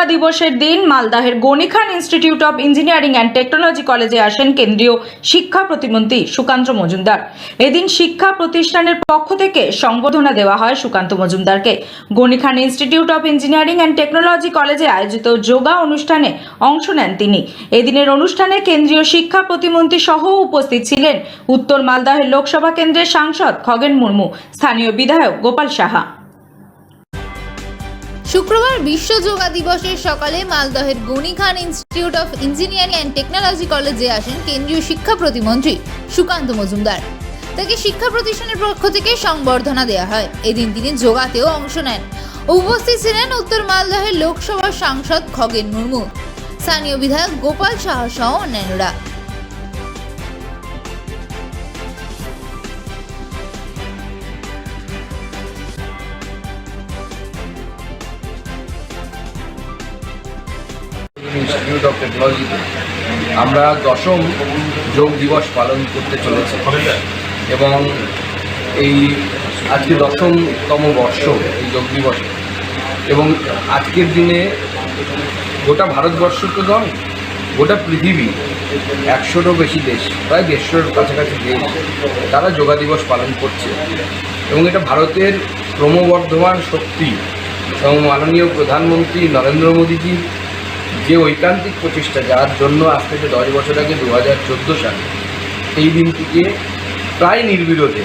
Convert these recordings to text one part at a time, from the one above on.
যোগা দিবসের দিন মালদাহের Ghani Khan institute of engineering and technology কলেজে আসেন কেন্দ্রীয় শিক্ষা প্রতিমন্ত্রী সুকান্ত মজুমদার। এদিন শিক্ষা প্রতিষ্ঠানের পক্ষ থেকে সংবর্ধনা দেওয়া হয় Sukanta মজুমদারকে। Ghani Khan institute of engineering and technology কলেজে আয়োজিত যোগা অনুষ্ঠানে অংশ নেন তিনি। এদিনের অনুষ্ঠানে কেন্দ্রীয় শিক্ষা প্রতিমন্ত্রী সহ উপস্থিত ছিলেন উত্তর মালদাহের লোকসভা কেন্দ্রের সাংসদ খগেন মুর্মু, স্থানীয় বিধায়ক গোপাল সাহা। শুক্রবার বিশ্ব যোগা দিবসের সকালে মালদহের Ghani Khan institute of engineering and technology কলেজে আসেন কেন্দ্রীয় শিক্ষা প্রতিমন্ত্রী সুকান্ত মজুমদার। তাকে শিক্ষা প্রতিষ্ঠানের পক্ষ থেকে সংবর্ধনা দেওয়া হয়। এদিন তিনি যোগাতেও অংশ নেন। উপস্থিত ছিলেন উত্তর মালদহের লোকসভা সাংসদ খগেন মুর্মু। স্থানীয় বিধায়ক গোপাল সাহা সহ অন্যান্যরা। ইনস্টিটিউট অফ টেকনোলজিতে আমরা দশম যোগ দিবস পালন করতে চলেছি। এবং এই আজকে দশমতম বর্ষ এই যোগ দিবসে। এবং আজকের দিনে গোটা ভারতবর্ষ তো নয়, গোটা পৃথিবী একশোরও বেশি দেশ, প্রায় দেড়শোর কাছাকাছি দেশ তারা যোগা দিবস পালন করছে। এবং এটা ভারতের ক্রমবর্ধমান শক্তি। এবং মাননীয় প্রধানমন্ত্রী নরেন্দ্র মোদীজির যে ঐকান্তিক প্রচেষ্টা যার জন্য আজ থেকে দশ বছর আগে দু হাজার চোদ্দ সালে এই দিনটিকে প্রায় নির্বিরোধে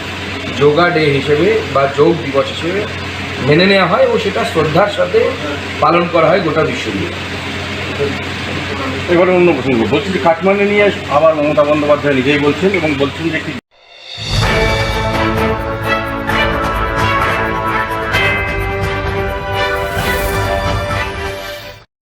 যোগা ডে হিসেবে বা যোগ দিবস হিসেবে মেনে নেওয়া হয় ও সেটা শ্রদ্ধার সাথে পালন করা হয় গোটা বিশ্বজুড়ে এবারে অন্য প্রসঙ্গ, বলছি যে কাঠমান্ডু নিয়ে আবার মমতা বন্দ্যোপাধ্যায় নিজেই বলছেন এবং বলছেন যে